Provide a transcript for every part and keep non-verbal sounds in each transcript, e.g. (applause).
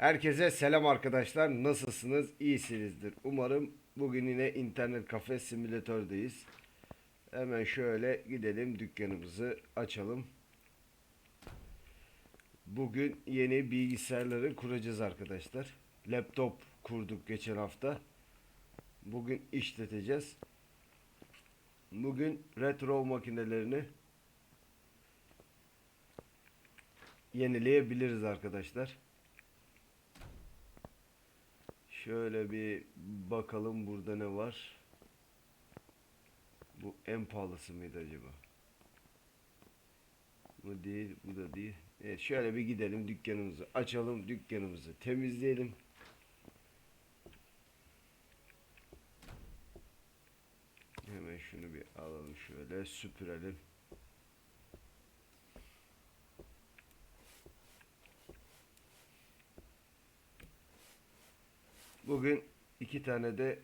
Herkese selam arkadaşlar. Nasılsınız? İyisinizdir. Umarım bugün yine internet kafe simülatördeyiz. Hemen şöyle gidelim dükkanımızı açalım. Bugün yeni bilgisayarları kuracağız arkadaşlar. Laptop kurduk geçen hafta. Bugün işleteceğiz. Bugün retro makinelerini yenileyebiliriz arkadaşlar. Şöyle bir bakalım burada ne var. Bu en pahalısı mıydı acaba? Bu değil, bu da değil. Evet, şöyle bir gidelim dükkanımızı açalım, dükkanımızı temizleyelim. Hemen şunu bir alalım şöyle süpürelim. Bugün iki tane de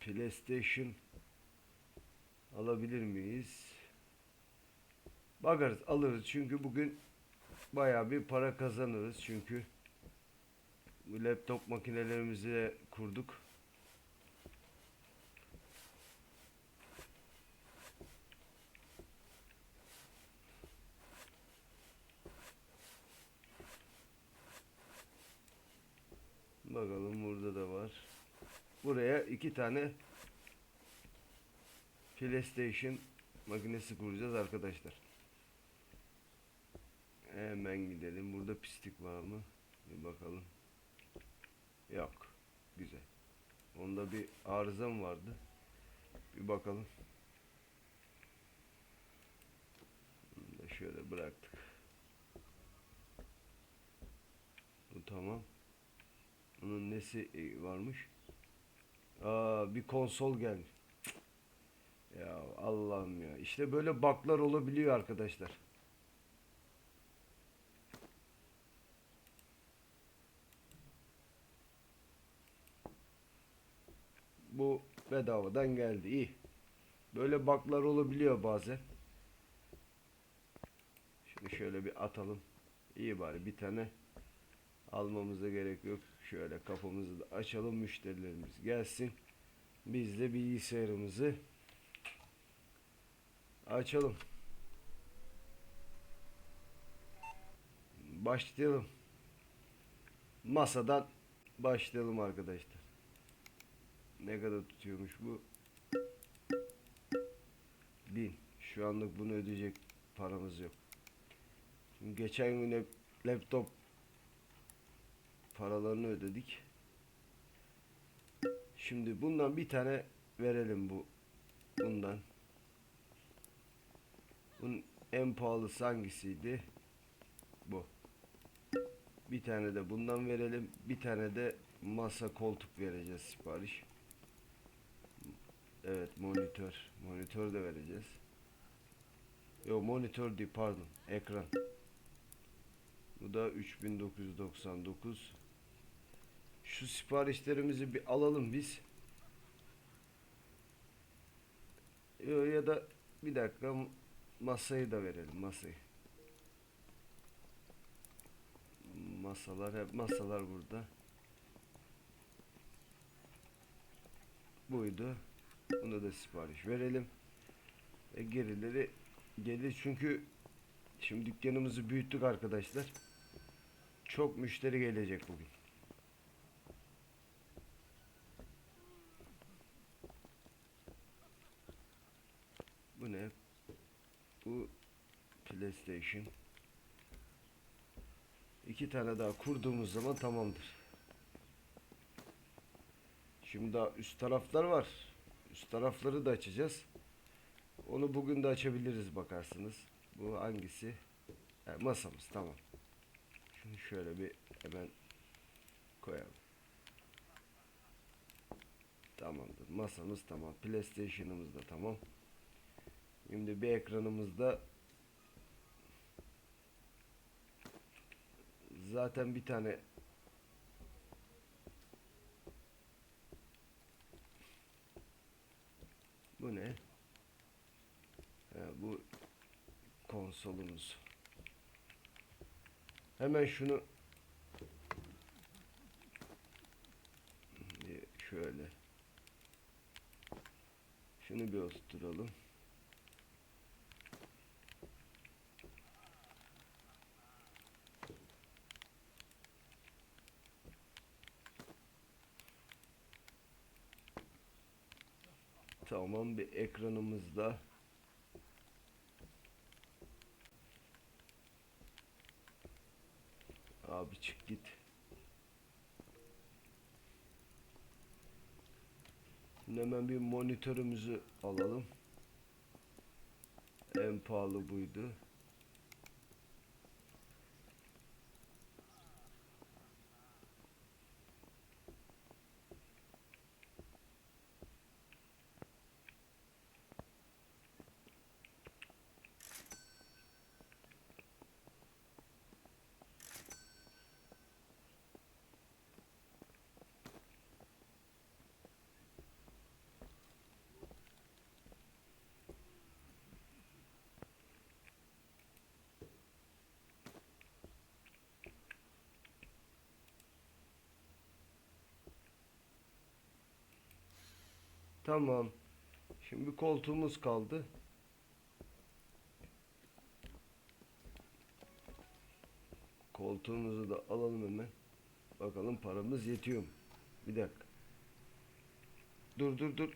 PlayStation alabilir miyiz? Bakarız alırız çünkü bugün bayağı bir para kazanırız çünkü laptop makinelerimizi kurduk. Bakalım burada da var. Buraya iki tane PlayStation makinesi kuracağız arkadaşlar. Hemen gidelim. Burada pislik var mı? Bir bakalım. Yok. Güzel. Onda bir arıza mı vardı? Bir bakalım. Da şöyle bıraktık. Bu tamam. Bunun nesi e, varmış? Aa bir konsol gelmiş. Ya Allah'ım ya. İşte böyle baklar olabiliyor arkadaşlar. Bu bedavadan geldi. iyi. Böyle baklar olabiliyor bazen. Şimdi şöyle bir atalım. İyi bari bir tane almamıza gerek yok. Şöyle kapımızı da açalım müşterilerimiz gelsin. Biz de bilgisayarımızı açalım. Başlayalım. Masadan başlayalım arkadaşlar. Ne kadar tutuyormuş bu? Bin. Şu anlık bunu ödeyecek paramız yok. Şimdi geçen gün laptop paralarını ödedik. Şimdi bundan bir tane verelim bu bundan. Bunun en pahalısı hangisiydi? Bu. Bir tane de bundan verelim. Bir tane de masa koltuk vereceğiz sipariş. Evet monitör. Monitör de vereceğiz. Yo monitör değil pardon. Ekran. Bu da 3999. Şu siparişlerimizi bir alalım biz. Ya da bir dakika masayı da verelim masayı. Masalar hep masalar burada. Buydu. Buna da sipariş verelim. E, gerileri gelir çünkü şimdi dükkanımızı büyüttük arkadaşlar. Çok müşteri gelecek bugün. Bu ne? Bu PlayStation. İki tane daha kurduğumuz zaman tamamdır. Şimdi daha üst taraflar var. Üst tarafları da açacağız. Onu bugün de açabiliriz bakarsınız. Bu hangisi? Ha, masamız tamam. Şunu şöyle bir hemen koyalım. Tamamdır. Masamız tamam. PlayStation'ımız da tamam. Şimdi bir ekranımızda zaten bir tane Bu ne? Ha, bu konsolumuz. Hemen şunu şöyle şunu bir oturalım. Tamam bir ekranımızda. Abi çık git. Şimdi hemen bir monitörümüzü alalım. En pahalı buydu. Tamam. Şimdi koltuğumuz kaldı. Koltuğumuzu da alalım hemen. Bakalım paramız yetiyor mu? Bir dakika. Dur dur dur.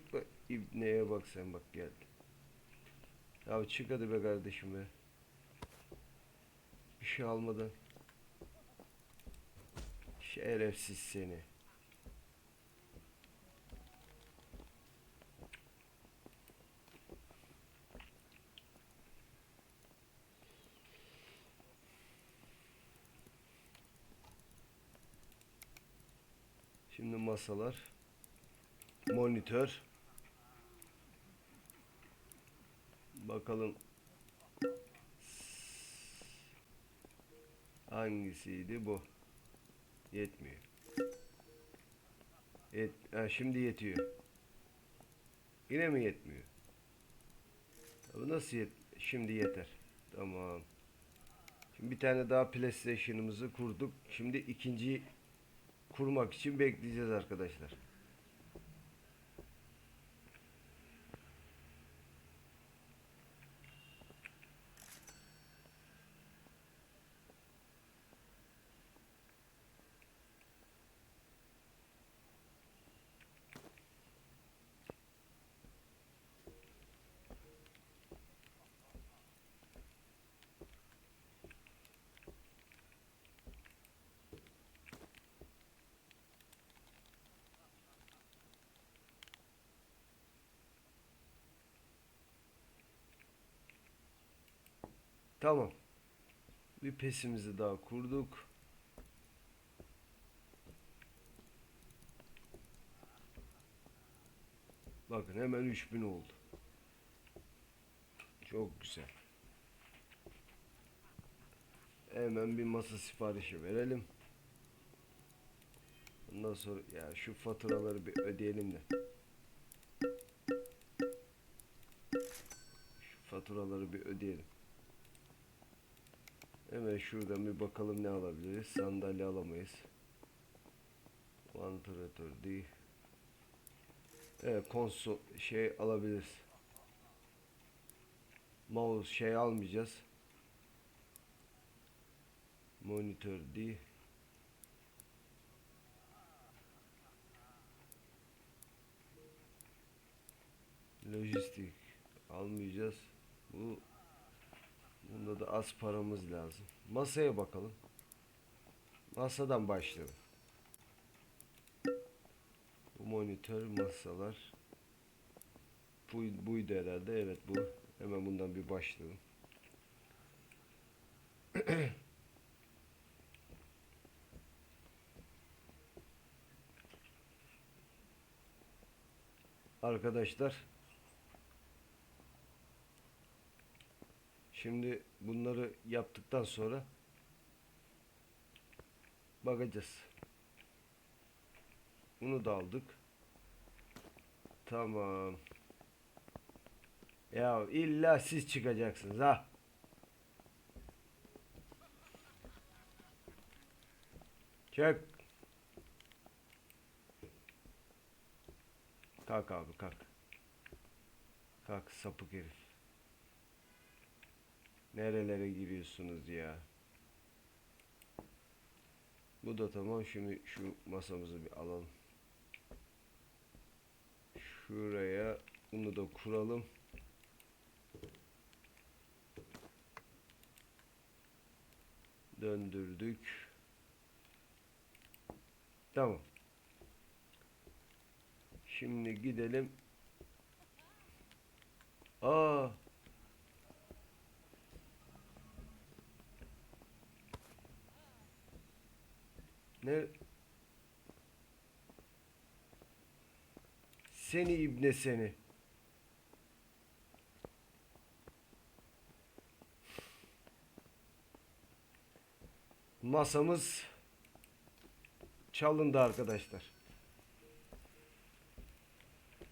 İbneye bak sen bak geldi. Ya çık hadi be kardeşim be. Bir şey almadan. Şerefsiz seni. Şimdi masalar. Monitör. Bakalım. Hangisiydi bu? Yetmiyor. Yet ha, şimdi yetiyor. Yine mi yetmiyor? Bu nasıl yet şimdi yeter. Tamam. Şimdi bir tane daha PlayStation'ımızı kurduk. Şimdi ikinci kurmak için bekleyeceğiz arkadaşlar. Tamam. Bir pesimizi daha kurduk. Bakın hemen 3000 oldu. Çok güzel. Hemen bir masa siparişi verelim. Ondan sonra ya şu faturaları bir ödeyelim de. Şu faturaları bir ödeyelim. Hemen şuradan bir bakalım ne alabiliriz. Sandalye alamayız. Vantilatör değil. Evet konsol şey alabiliriz. Mouse şey almayacağız. Monitör değil. Lojistik almayacağız. Bu Bunda da az paramız lazım. Masaya bakalım. Masadan başlayalım. Bu monitör masalar. Bu, buydu herhalde. Evet bu. Hemen bundan bir başlayalım. (clears throat) Arkadaşlar Şimdi bunları yaptıktan sonra bakacağız. Bunu da aldık. Tamam. Ya illa siz çıkacaksınız ha. Çek. Kalk abi kalk. Kalk sapık herif. Nerelere giriyorsunuz ya? Bu da tamam. Şimdi şu masamızı bir alalım. Şuraya bunu da kuralım. Döndürdük. Tamam. Şimdi gidelim. Aa. Ne? Seni ibne seni. Masamız çalındı arkadaşlar.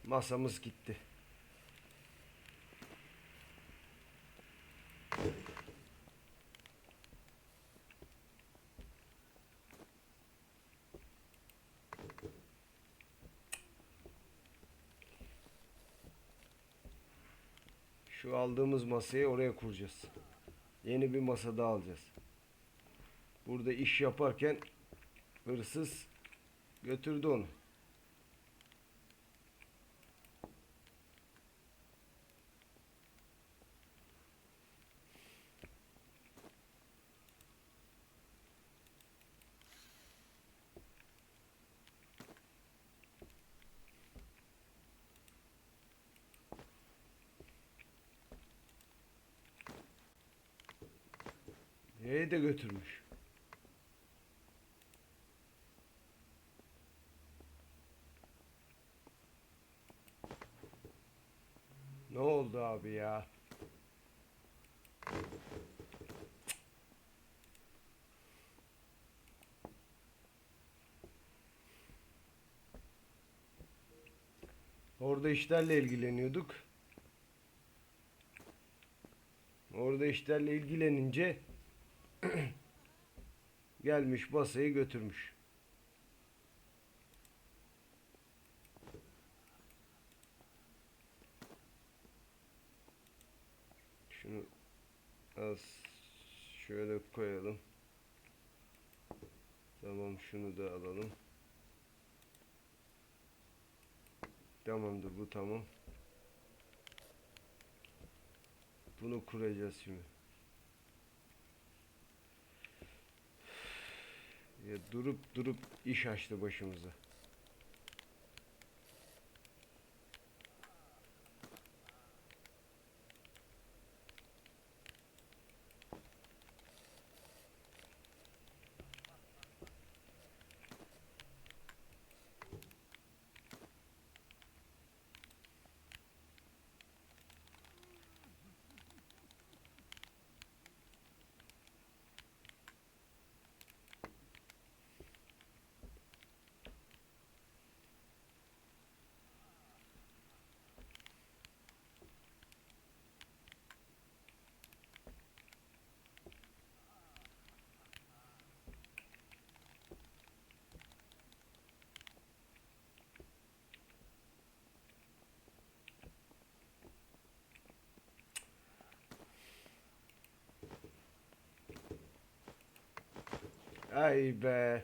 Masamız gitti. Şu aldığımız masayı oraya kuracağız. Yeni bir masa daha alacağız. Burada iş yaparken hırsız götürdü onu. Nereye de götürmüş. Ne oldu abi ya? Orada işlerle ilgileniyorduk. Orada işlerle ilgilenince (clears throat) gelmiş masayı götürmüş. Şunu az şöyle koyalım. Tamam şunu da alalım. Tamamdır bu tamam. Bunu kuracağız şimdi. Durup durup iş açtı başımıza. Ay be.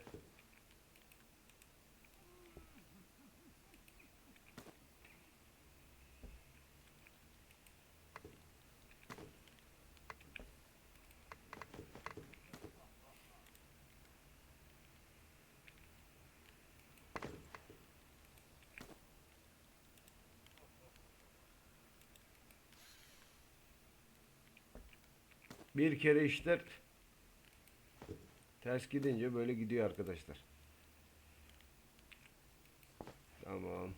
Bir kere işler ters gidince böyle gidiyor arkadaşlar. Tamam.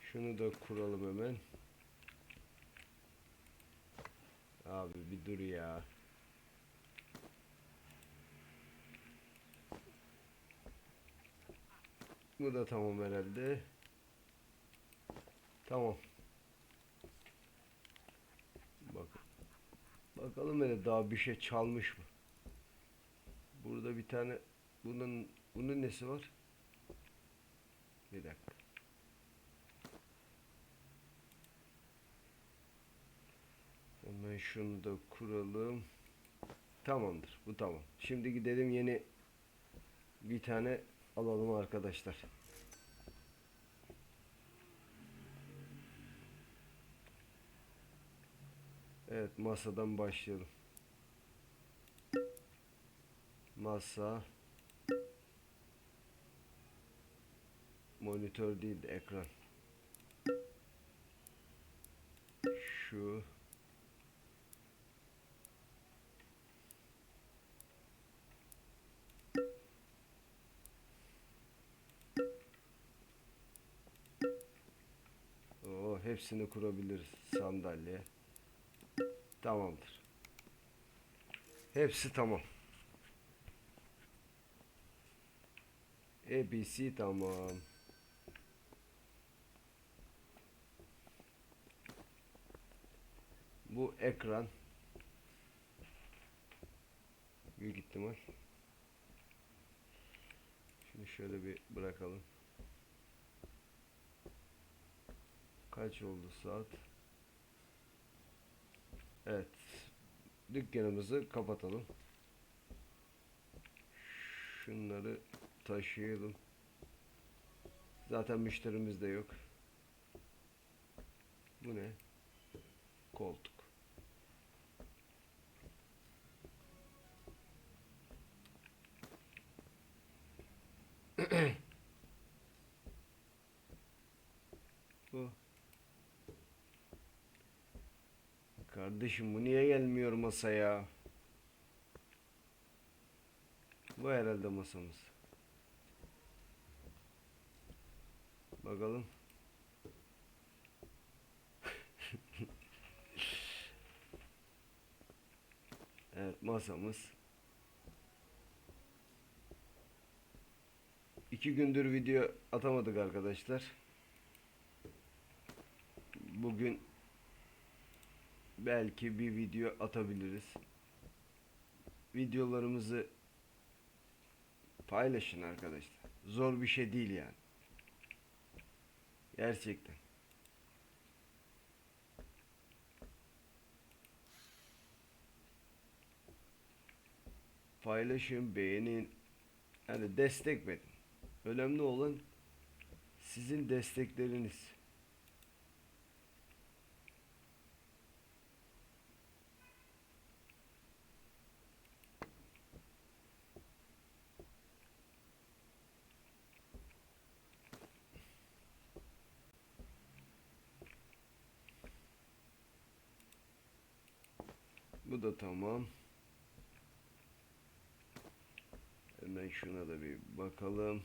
Şunu da kuralım hemen. Abi bir dur ya. Bu da tamam herhalde. Tamam. Bak. Bakalım hele daha bir şey çalmış mı? Burada bir tane bunun bunun nesi var? Bir dakika. Hemen şunu da kuralım. Tamamdır. Bu tamam. Şimdi gidelim yeni bir tane alalım arkadaşlar. Evet masadan başlayalım. Masa monitör değil de ekran. Şu Oo, hepsini kurabiliriz sandalye. Tamamdır. Hepsi tamam. ABC tamam. Bu ekran büyük ihtimal. Şunu şöyle bir bırakalım. Kaç oldu saat? Evet. Dükkanımızı kapatalım. Şunları taşıyalım. Zaten müşterimiz de yok. Bu ne? Koltuk. (clears throat) Bu. Kardeşim bu niye gelmiyor masaya? Bu herhalde masamız. Bakalım. evet masamız. İki gündür video atamadık arkadaşlar. Bugün belki bir video atabiliriz. Videolarımızı paylaşın arkadaşlar. Zor bir şey değil yani. Gerçekten. Paylaşın, beğenin. Yani destek verin. Önemli olan sizin destekleriniz. Bu da tamam. Hemen şuna da bir bakalım.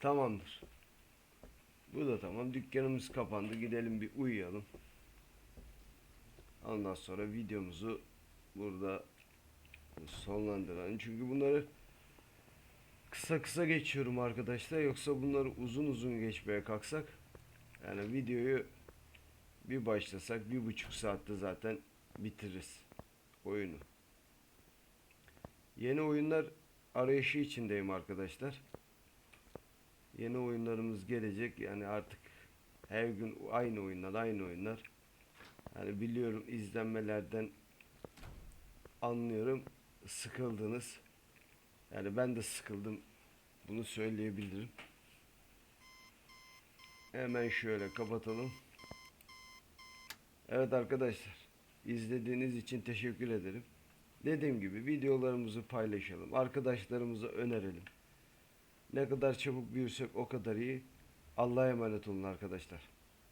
Tamamdır. Bu da tamam. Dükkanımız kapandı. Gidelim bir uyuyalım. Ondan sonra videomuzu burada sonlandıralım. Çünkü bunları kısa kısa geçiyorum arkadaşlar. Yoksa bunları uzun uzun geçmeye kalksak yani videoyu bir başlasak bir buçuk saatte zaten bitiririz oyunu. Yeni oyunlar arayışı içindeyim arkadaşlar. Yeni oyunlarımız gelecek. Yani artık her gün aynı oyunlar, aynı oyunlar. Yani biliyorum izlenmelerden anlıyorum sıkıldınız. Yani ben de sıkıldım. Bunu söyleyebilirim. Hemen şöyle kapatalım. Evet arkadaşlar. izlediğiniz için teşekkür ederim. Dediğim gibi videolarımızı paylaşalım. Arkadaşlarımıza önerelim. Ne kadar çabuk büyürsek o kadar iyi. Allah'a emanet olun arkadaşlar.